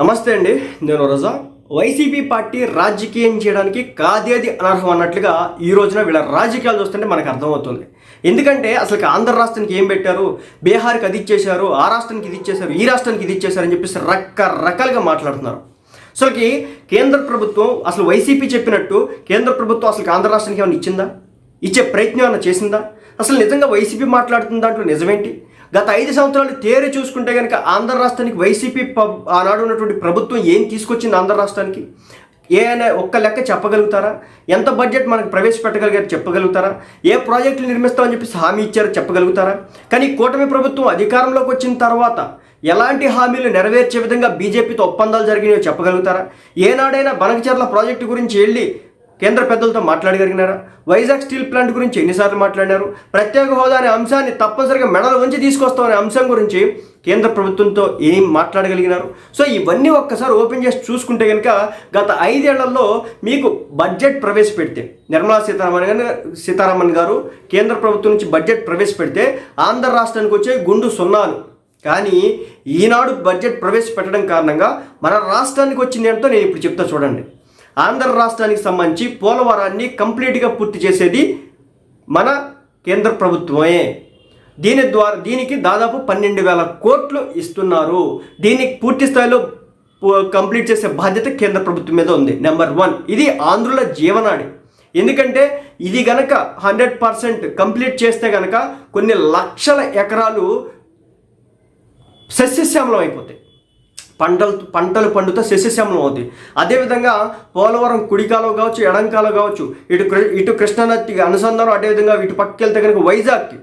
నమస్తే అండి నేను రజా. వైసీపీ పార్టీ రాజకీయం చేయడానికి కాదేది అనర్హం అన్నట్లుగా ఈ రోజున వీళ్ళ రాజకీయాలు చూస్తుంటే మనకు అర్థమవుతుంది. ఎందుకంటే అసలు ఆంధ్ర రాష్ట్రానికి ఏం పెట్టారు? బీహార్కి అది ఇచ్చేశారు ఆ రాష్ట్రానికి ఇది ఇచ్చేశారు ఈ రాష్ట్రానికి ఇది ఇచ్చేశారు అని చెప్పేసి రకరకాలుగా మాట్లాడుతున్నారు. అసలుకి కేంద్ర ప్రభుత్వం అసలు వైసీపీ చెప్పినట్టు కేంద్ర ప్రభుత్వం అసలు ఆంధ్ర రాష్ట్రానికి ఏమైనా ఇచ్చిందా? ఇచ్చే ప్రయత్నం ఏమైనా చేసిందా? అసలు నిజంగా వైసీపీ మాట్లాడుతున్న దాంట్లో నిజమేంటి? గత ఐదు సంవత్సరాలు తేరి చూసుకుంటే కనుక ఆంధ్ర రాష్ట్రానికి వైసీపీ పబ్- ఆనాడు ఉన్నటువంటి ప్రభుత్వం ఏం తీసుకొచ్చింది ఆంధ్ర రాష్ట్రానికి? ఏ అనే ఒక్క లెక్క చెప్పగలుగుతారా? ఎంత బడ్జెట్ మనకు ప్రవేశపెట్టగలిగారు చెప్పగలుగుతారా? ఏ ప్రాజెక్టులు నిర్మిస్తామని చెప్పేసి హామీ ఇచ్చారో చెప్పగలుగుతారా? కానీ కూటమి ప్రభుత్వం అధికారంలోకి వచ్చిన తర్వాత ఎలాంటి హామీలు నెరవేర్చే విధంగా బీజేపీతో ఒప్పందాలు జరిగినాయో చెప్పగలుగుతారా? ఏనాడైనా బనకచర్ల ప్రాజెక్టు గురించి వెళ్ళి కేంద్ర పెద్దలతో మాట్లాడగలిగినారా? వైజాగ్ స్టీల్ ప్లాంట్ గురించి ఎన్నిసార్లు మాట్లాడినారు? ప్రత్యేక హోదా అనే అంశాన్ని తప్పనిసరిగా మెడలు ఉంచి తీసుకొస్తామనే అంశం గురించి కేంద్ర ప్రభుత్వంతో ఏం మాట్లాడగలిగినారు? సో ఇవన్నీ ఒక్కసారి ఓపెన్ చేసి చూసుకుంటే కనుక గత ఐదేళ్ళలో మీకు బడ్జెట్ ప్రవేశపెడితే నిర్మలా సీతారామన్ గారు సీతారామన్ గారు కేంద్ర ప్రభుత్వం నుంచి బడ్జెట్ ప్రవేశపెడితే ఆంధ్ర రాష్ట్రానికి వచ్చే గుండు సున్నాలు. కానీ ఈనాడు బడ్జెట్ ప్రవేశపెట్టడం కారణంగా మన రాష్ట్రానికి వచ్చింది ఏంటో నేను ఇప్పుడు చెప్తా చూడండి. ఆంధ్ర రాష్ట్రానికి సంబంధించి పోలవరాన్ని కంప్లీట్గా పూర్తి చేసేది మన కేంద్ర ప్రభుత్వమే. దీని ద్వారా దీనికి దాదాపు పన్నెండు వేల కోట్లు ఇస్తున్నారు. దీనికి పూర్తి స్థాయిలో కంప్లీట్ చేసే బాధ్యత కేంద్ర ప్రభుత్వం మీద ఉంది. నెంబర్ వన్ ఇది ఆంధ్రుల జీవనాడి. ఎందుకంటే ఇది గనక హండ్రెడ్ పర్సెంట్ కంప్లీట్ చేస్తే గనక కొన్ని లక్షల ఎకరాలు సస్యశ్యామలం అయిపోతాయి. పంటలు పంటలు పండుతో సస్యశ్యామలం అవుతాయి. అదేవిధంగా పోలవరం కుడికాలో కావచ్చు ఎడంకాలో కావచ్చు ఇటు కృ- ఇటు కృష్ణానదికి అనుసంధానం అదేవిధంగా ఇటు పక్కకి వెళ్తే కనుక వైజాగ్కి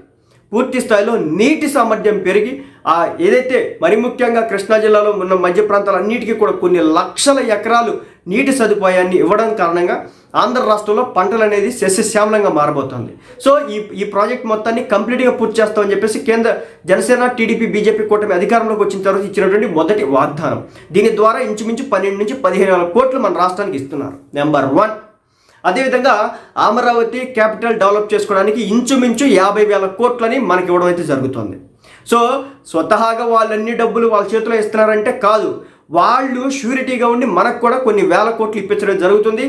పూర్తి స్థాయిలో నీటి సామర్థ్యం పెరిగి ఆ ఏదైతే మరి ముఖ్యంగా కృష్ణా జిల్లాలో ఉన్న మధ్య ప్రాంతాలన్నిటికీ కూడా కొన్ని లక్షల ఎకరాలు నీటి సదుపాయాన్ని ఇవ్వడం కారణంగా ఆంధ్ర రాష్ట్రంలో పంటలు అనేది సస్యశ్యామలంగా మారబోతోంది. సో ఈ ఈ ప్రాజెక్ట్ మొత్తాన్ని కంప్లీట్గా పూర్తి చేస్తామని చెప్పేసి కేంద్ర జనసేన టీడీపీ బీజేపీ కూటమి అధికారంలోకి వచ్చిన తర్వాత ఇచ్చినటువంటి మొదటి వాగ్దానం. దీని ద్వారా ఇంచుమించు పన్నెండు నుంచి పదిహేను వేల కోట్లు మన రాష్ట్రానికి ఇస్తున్నారు. Number one. అదేవిధంగా అమరావతి క్యాపిటల్ డెవలప్ చేసుకోవడానికి ఇంచుమించు యాభై వేల కోట్లని మనకి ఇవ్వడం అయితే జరుగుతుంది. సో స్వతహాగా వాళ్ళన్ని డబ్బులు వాళ్ళ చేతిలో ఇస్తున్నారంటే కాదు. వాళ్ళు షూరిటీగా ఉండి మనకు కూడా కొన్ని వేల కోట్లు ఇప్పించడం జరుగుతుంది.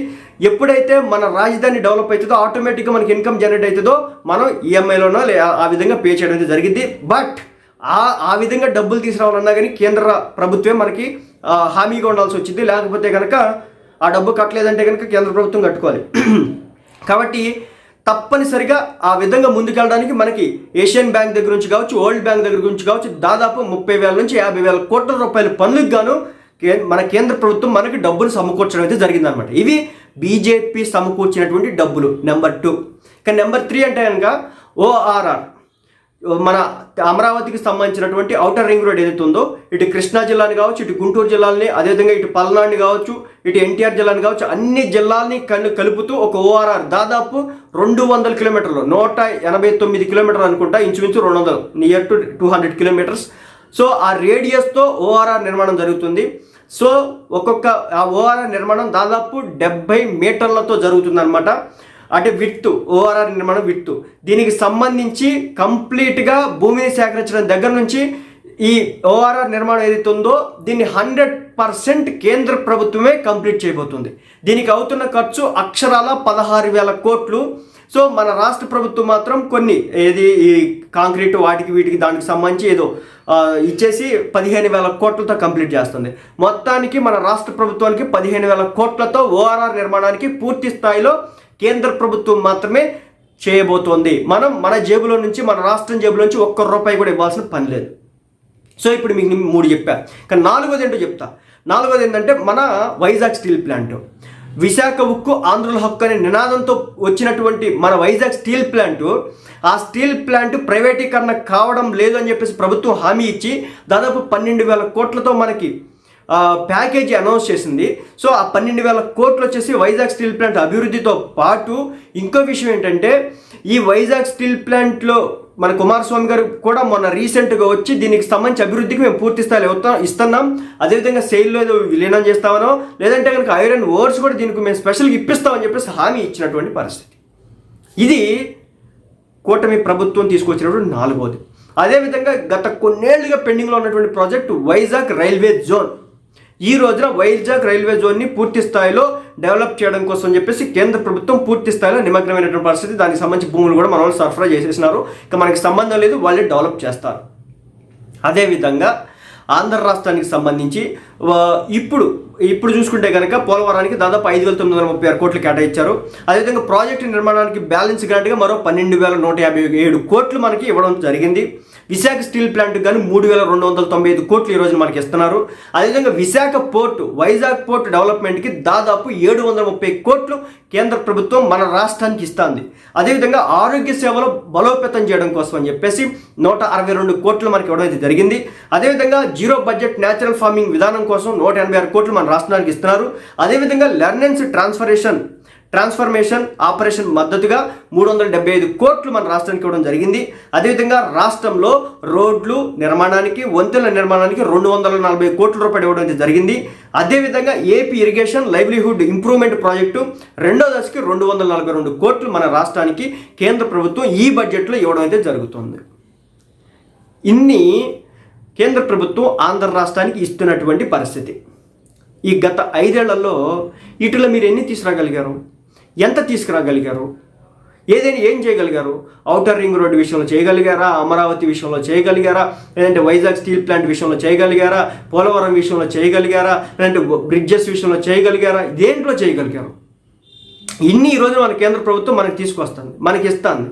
ఎప్పుడైతే మన రాజధాని డెవలప్ అవుతుందో ఆటోమేటిక్గా మనకి ఇన్కమ్ జనరేట్ అవుతుందో మనం ఈఎంఐలోనో లే ఆ విధంగా పే చేయడం అయితే జరిగింది. బట్ ఆ ఆ విధంగా డబ్బులు తీసుకురావాలన్నా కానీ కేంద్ర ప్రభుత్వమే మనకి హామీగా ఉండాల్సి వచ్చింది. లేకపోతే కనుక ఆ డబ్బు కట్టలేదంటే కనుక కేంద్ర ప్రభుత్వం కట్టుకోవాలి. కాబట్టి తప్పనిసరిగా ఆ విధంగా ముందుకెళ్ళడానికి మనకి ఏషియన్ బ్యాంక్ దగ్గర నుంచి కావచ్చు వరల్డ్ బ్యాంక్ దగ్గర నుంచి కావచ్చు దాదాపు ముప్పై వేల నుంచి యాభై వేల కోట్ల రూపాయల పనులకు గాను మన కేంద్ర ప్రభుత్వం మనకి డబ్బులు సమకూర్చడం అయితే జరిగిందనమాట ఇవి బీజేపీ సమకూర్చినటువంటి డబ్బులు నెంబర్ టూ. ఇక నెంబర్ త్రీ అంటే కనుక ఓఆర్ఆర్ మన అమరావతికి సంబంధించినటువంటి ఔటర్ రింగ్ రోడ్ ఏదైతే ఉందో ఇటు కృష్ణా జిల్లాని కావచ్చు ఇటు గుంటూరు జిల్లాని అదేవిధంగా ఇటు పల్నాడుని కావచ్చు ఇటు ఎన్టీఆర్ జిల్లాని కావచ్చు అన్ని జిల్లాల్ని కన్ను కలుపుతూ ఒక ఓఆర్ఆర్ దాదాపు రెండు వందల కిలోమీటర్లు నూట ఎనభై తొమ్మిది కిలోమీటర్లు అనుకుంటా ఇంచుమించు రెండు వందలు near to two hundred kilometres so ఆ రేడియస్తో ఓఆర్ఆర్ నిర్మాణం జరుగుతుంది. సో ఒక్కొక్క ఆ ఓఆర్ఆర్ నిర్మాణం దాదాపు డెబ్బై మీటర్లతో జరుగుతుందన్నమాట. అంటే విత్తు ఓఆర్ఆర్ నిర్మాణం విత్తు. దీనికి సంబంధించి కంప్లీట్గా భూమిని సేకరించడం దగ్గర నుంచి ఈ ఓఆర్ఆర్ నిర్మాణం ఏదైతే ఉందో దీన్ని హండ్రెడ్ పర్సెంట్ కేంద్ర ప్రభుత్వమే కంప్లీట్ చేయబోతుంది. దీనికి అవుతున్న ఖర్చు అక్షరాల పదహారు వేల కోట్లు. సో మన రాష్ట్ర ప్రభుత్వం మాత్రం కొన్ని ఏది ఈ కాంక్రీట్ వాటికి వీటికి దానికి సంబంధించి ఏదో ఇచ్చేసి పదిహేను వేల కోట్లతో కంప్లీట్ చేస్తుంది. మొత్తానికి మన రాష్ట్ర ప్రభుత్వానికి పదిహేను వేల కోట్లతో ఓఆర్ఆర్ నిర్మాణానికి పూర్తి స్థాయిలో కేంద్ర ప్రభుత్వం మాత్రమే చేయబోతోంది. మనం మన జేబులో నుంచి మన రాష్ట్రం జేబులో నుంచి ఒక్క రూపాయి కూడా ఇవ్వాల్సిన పని లేదు. సో ఇప్పుడు మీకు మూడు చెప్పా. కానీ నాలుగోది ఏంటో చెప్తా. నాలుగోది ఏంటంటే మన వైజాగ్ స్టీల్ ప్లాంట్. విశాఖ ఉక్కు ఆంధ్రుల హక్కు అనే నినాదంతో వచ్చినటువంటి మన వైజాగ్ స్టీల్ ప్లాంట్ ఆ స్టీల్ ప్లాంట్ ప్రైవేటీకరణ కావడం లేదు అని చెప్పేసి ప్రభుత్వం హామీ ఇచ్చి దాదాపు పన్నెండు వేల కోట్లతో మనకి ప్యాకేజీ అనౌన్స్ చేసింది. సో ఆ పన్నెండు వేల కోట్లు వచ్చేసి వైజాగ్ స్టీల్ ప్లాంట్ అభివృద్ధితో పాటు ఇంకో విషయం ఏంటంటే ఈ వైజాగ్ స్టీల్ ప్లాంట్లో మన కుమారస్వామి గారు కూడా మొన్న రీసెంట్గా వచ్చి దీనికి సంబంధించి అభివృద్ధికి మేము పూర్తి స్థాయిలో ఇస్తున్నాం. అదేవిధంగా సేల్లో ఏదో విలీనం చేస్తామనో లేదంటే కనుక ఐరన్ ఓర్స్ కూడా దీనికి మేము స్పెషల్గా ఇప్పిస్తామని చెప్పేసి హామీ ఇచ్చినటువంటి పరిస్థితి. ఇది కూటమి ప్రభుత్వం తీసుకొచ్చినటువంటి నాలుగోది. అదేవిధంగా గత కొన్నేళ్ళుగా పెండింగ్లో ఉన్నటువంటి ప్రాజెక్టు వైజాగ్ రైల్వే జోన్. ఈ రోజున వైజాగ్ రైల్వే జోన్ని పూర్తి స్థాయిలో డెవలప్ చేయడం కోసం చెప్పేసి కేంద్ర ప్రభుత్వం పూర్తి స్థాయిలో నిమగ్నమైనటువంటి పరిస్థితి. దానికి సంబంధించి భూములు కూడా మన వాళ్ళు సరఫరా చేసేసినారు. ఇక మనకి సంబంధం లేదు వాళ్ళే డెవలప్ చేస్తారు. అదేవిధంగా ఆంధ్ర రాష్ట్రానికి సంబంధించి ఇప్పుడు ఇప్పుడు చూసుకుంటే కనుక పోలవరానికి దాదాపు ఐదు వేల తొమ్మిది వందల ముప్పై ఆరు కోట్లు కేటాయించారు. అదేవిధంగా ప్రాజెక్టు నిర్మాణానికి బ్యాలెన్స్ గ్రాంట్గా మరో పన్నెండు వేల నూట యాభై ఏడు కోట్లు మనకి ఇవ్వడం జరిగింది. విశాఖ స్టీల్ ప్లాంట్ కానీ మూడు వేల రెండు వందల తొంభై ఐదు కోట్లు ఈ రోజు మనకి ఇస్తున్నారు. అదేవిధంగా విశాఖ పోర్టు వైజాగ్ పోర్ట్ డెవలప్మెంట్కి దాదాపు ఏడు వందల ముప్పై కోట్లు కేంద్ర ప్రభుత్వం మన రాష్ట్రానికి ఇస్తుంది. అదేవిధంగా ఆరోగ్య సేవలు బలోపేతం చేయడం కోసం అని చెప్పేసి నూట అరవై రెండు కోట్లు మనకి ఇవ్వడం అయితే జరిగింది. అదేవిధంగా జీరో బడ్జెట్ న్యాచురల్ ఫార్మింగ్ విధానం కోసం నూట ఎనభై ఆరు కోట్లు మన రాష్ట్రానికి ఇస్తున్నారు. అదేవిధంగా లెర్నెన్స్ ట్రాన్స్ఫరేషన్ ట్రాన్స్ఫర్మేషన్ ఆపరేషన్ మద్దతుగా మూడు వందల డెబ్బై ఐదు కోట్లు మన రాష్ట్రానికి ఇవ్వడం జరిగింది. అదేవిధంగా రాష్ట్రంలో రోడ్లు నిర్మాణానికి వంతెల నిర్మాణానికి రెండు వందల నలభై కోట్ల రూపాయలు ఇవ్వడం అయితే జరిగింది. అదేవిధంగా AP irrigation livelihood improvement project రెండో దశకి రెండు వందల నలభై రెండు కోట్లు మన రాష్ట్రానికి కేంద్ర ప్రభుత్వం ఈ బడ్జెట్లో ఇవ్వడం అయితే జరుగుతుంది. ఇన్ని కేంద్ర ప్రభుత్వం ఆంధ్ర రాష్ట్రానికి ఇస్తున్నటువంటి పరిస్థితి. ఈ గత ఐదేళ్ళలో వీటిలో మీరు ఎన్ని తీసుకురాగలిగారు? ఎంత తీసుకురాగలిగారు? ఏదైనా ఏం చేయగలిగారు? ఔటర్ రింగ్ రోడ్డు విషయంలో చేయగలిగారా? అమరావతి విషయంలో చేయగలిగారా? లేదంటే వైజాగ్ స్టీల్ ప్లాంట్ విషయంలో చేయగలిగారా? పోలవరం విషయంలో చేయగలిగారా? లేదంటే బ్రిడ్జెస్ విషయంలో చేయగలిగారా? దేంట్లో చేయగలిగారు? ఇన్ని ఈరోజు మన కేంద్ర ప్రభుత్వం మనకి తీసుకొస్తుంది మనకి ఇస్తుంది.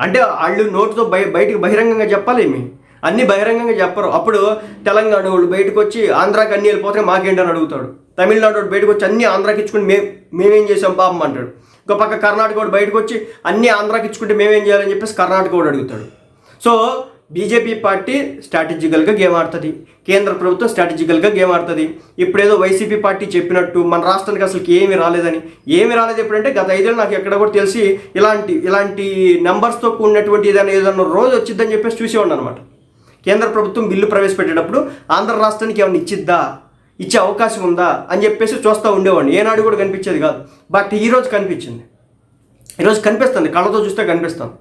అంటే వాళ్ళు నోటుతో బయ బయటికి బహిరంగంగా చెప్పాలేమి? అన్ని బహిరంగంగా చెప్పరు. అప్పుడు తెలంగాణ వాళ్ళు బయటకు వచ్చి ఆంధ్రాకి అన్ని వెళ్ళిపోతే మాకేంటని అడుగుతాడు. తమిళనాడు వాడు బయటకు వచ్చి అన్ని ఆంధ్రాకి ఇచ్చుకుని మే మేమేం చేసాం పాపం అంటాడు. ఇంకో పక్క కర్ణాటక వాడు బయటకు వచ్చి అన్ని ఆంధ్రాకి ఇచ్చుకుంటే మేమేం చేయాలని చెప్పేసి కర్ణాటక వాడు అడుగుతాడు. సో బీజేపీ పార్టీ స్ట్రాటజికల్గా గేమ్ ఆడుతుంది. కేంద్ర ప్రభుత్వం స్ట్రాటజికల్గా గేమ్ ఆడుతుంది. ఇప్పుడేదో వైసీపీ పార్టీ చెప్పినట్టు మన రాష్ట్రానికి అసలు ఏమీ రాలేదని. ఏమి రాలేదు ఎప్పుడంటే గత ఐదేళ్ళు నాకు ఎక్కడ కూడా తెలిసి ఇలాంటి ఇలాంటి నెంబర్స్తో కూడినటువంటి ఏదైనా ఏదైనా రోజు వచ్చిద్దని చెప్పేసి చూసేవాడిని అనమాట కేంద్ర ప్రభుత్వం బిల్లు ప్రవేశపెట్టేటప్పుడు ఆంధ్ర రాష్ట్రానికి ఏమైనా ఇచ్చిద్దా? ఇచ్చే అవకాశం ఉందా? అని చెప్పేసి చూస్తూ ఉండేవాడిని. ఏనాడు కూడా కనిపించేది కాదు. బట్ ఈరోజు కనిపించింది. ఈరోజు కనిపిస్తుంది. కళ్ళతో చూస్తే కనిపిస్తుంది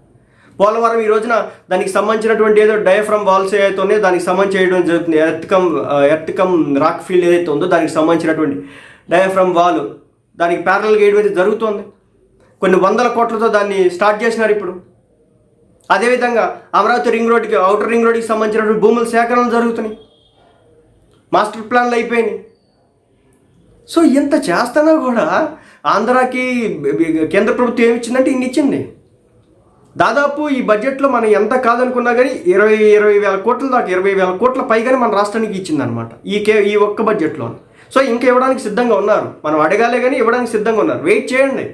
పోలవరం ఈ రోజున దానికి సంబంధించినటువంటి ఏదో డయాఫ్రమ్ వాల్స్ ఏదైతే దానికి సంబంధించి చేయడం జరుగుతుంది. ఎర్త్కమ్ ఎర్త్కమ్ రాక్ ఫీల్డ్ ఏదైతే ఉందో దానికి సంబంధించినటువంటి డయాఫ్రమ్ వాల్ దానికి ప్యారల్ గేయడం అయితే జరుగుతుంది కొన్ని వందల కోట్లతో దాన్ని స్టార్ట్ చేసినారు ఇప్పుడు. అదేవిధంగా అమరావతి రింగ్ రోడ్కి అవుటర్ రింగ్ రోడ్కి సంబంధించినటువంటి భూముల సేకరణలు జరుగుతున్నాయి. మాస్టర్ ప్లాన్లు అయిపోయినాయి. సో ఇంత చేస్తున్నా కూడా ఆంధ్రాకి కేంద్ర ప్రభుత్వం ఏమి ఇచ్చిందంటే ఇన్ని ఇచ్చింది. దాదాపు ఈ బడ్జెట్లో మనం ఎంత కాదనుకున్నా కానీ ఇరవై ఇరవై వేల కోట్ల దాకా ఇరవై వేల కోట్ల పైగానే మన రాష్ట్రానికి ఇచ్చిందనమాట ఈ కే ఈ ఒక్క బడ్జెట్లో సో ఇంకా ఇవ్వడానికి సిద్ధంగా ఉన్నారు. మనం అడగాలే కానీ ఇవ్వడానికి సిద్ధంగా ఉన్నారు. వెయిట్ చేయండి.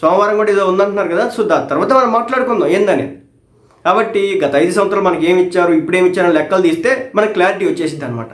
సోమవారం కూడా ఏదో ఉందంటున్నారు కదా సో దాని తర్వాత మనం మాట్లాడుకుందాం ఏందని. కాబట్టి గత ఐదు సంవత్సరాలు మనకి ఏమి ఇచ్చారు ఇప్పుడేమిచ్చారో ఇచ్చారో లెక్కలు తీస్తే మనకు క్లారిటీ వచ్చేసింది అనమాట